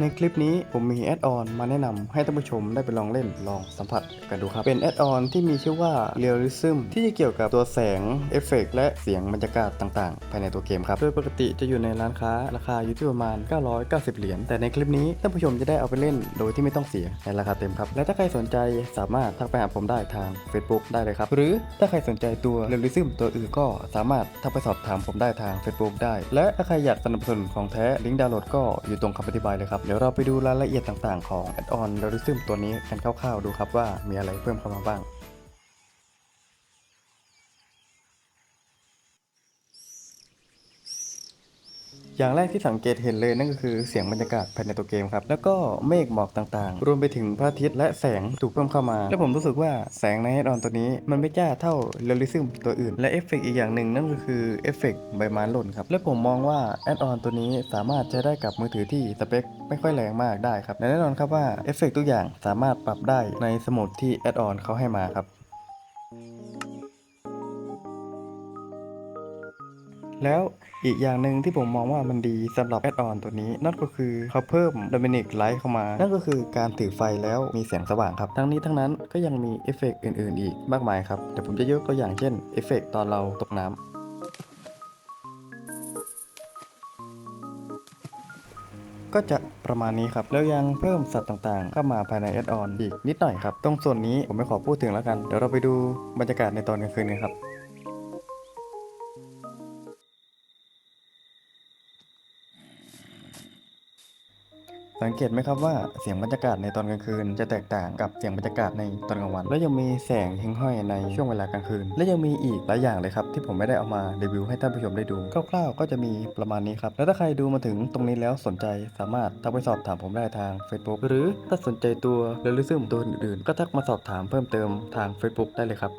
ในคลิปนี้ผมมีแอดออนมาแนะนำให้ท่านผู้ชมได้ไปลองเล่นลองสัมผัสกันดูครับ เป็นแอดออนที่มีชื่อว่า Realism ที่จะเกี่ยวกับตัวแสงเอฟเฟกต์และเสียงบรรยากาศต่างๆ ภายในตัวเกมครับ โดยปกติจะอยู่ในร้านค้าราคาอยู่ที่ประมาณ 990 เหรียญ แต่ในคลิปนี้ท่านผู้ชมจะได้เอาไปเล่นโดยที่ไม่ต้องเสียในราคาเต็มครับ และถ้าใครสนใจสามารถทักไปหาผมได้ทาง Facebook ได้เลยครับ หรือถ้าใครสนใจตัว Realism ตัวอื่นก็สามารถทักไปสอบถามผมได้ทาง Facebook ได้ และถ้าใครอยากสนับสนุนของแท้ลิงก์ดาวน์โหลดก็อยู่ตรงคำอธิบายเลยครับเดี๋ยวเราไปดูรายละเอียดต่างๆของแอดออน r ร t h ซึมตัวนี้กันคร่าวๆดูครับว่ามีอะไรเพิ่มเข้ามาบ้าง อย่างแรกที่สังเกตเห็นเลยนั่นก็คือเสียงบรรยากาศภายในตัวเกมครับ แล้วก็เมฆหมอกต่างๆ รวมไปถึงพระอาทิตย์และแสงถูกเพิ่มเข้ามา และผมรู้สึกว่าแสงใน Add-on ตัวนี้ มันไม่จ้าเท่า Realism ตัวอื่น และเอฟเฟกต์อีกอย่างหนึ่งนั่นก็คือเอฟเฟกต์ใบไม้หล่นครับ และผมมองว่า Add-on ตัวนี้สามารถใช้ได้กับมือถือที่สเปคไม่ค่อยแรงมากได้ครับและแน่นอนครับว่าเอฟเฟกต์ทุกอย่างสามารถปรับได้ในสมุดที่ Add-on เขาให้มาครับ แล้วอีกอย่างหนึ่งที่ผมมองว่ามันดีสำหรับแอดออนตัวนี้ นั่นก็คือเขาเพิ่มด o มินิกไลท์เข้ามา นั่นก็คือการถือไฟแล้วมีแสงสว่างครับ ทั้งนี้ทั้งนั้นก็ยังมีเอฟเฟกต์อื่นๆ อีกมากมายครับ เดี๋ยวผมจะยกตัวอย่างเช่นเอฟเฟกต์ตอนเราตกน้ำก็จะประมาณนี้ครับ แล้วยังเพิ่มสัตว์ต่างๆ เข้ามาภายในแอดออนอีกนิดหน่อยครับ ตรงส่วนนี้ผมไม่ขอพูดถึงแล้วกัน เดี๋ยวเราไปดูบรรยากาศในตอนกลางคืนกันครับ สังเกตไหมครับว่าเสียงบรรยากาศในตอนกลางคืน จะแตกต่างกับเสียงบรรยากาศในตอนกลางวัน และยังมีแสงหิ่งห้อยในช่วงเวลากลางคืน และยังมีอีกหลายอย่างเลยครับที่ผมไม่ได้เอามารีวิวให้ท่านผู้ชมได้ดูคร่าวๆ ก็จะมีประมาณนี้ครับแล้วถ้าใครดูมาถึงตรงนี้แล้วสนใจสามารถทักไปสอบถามผมได้ทาง Facebook หรือถ้าสนใจตัวเรลิซึมตัวอื่นๆ ก็ทักมาสอบถามเพิ่มเติมทาง Facebook ได้เลยครับ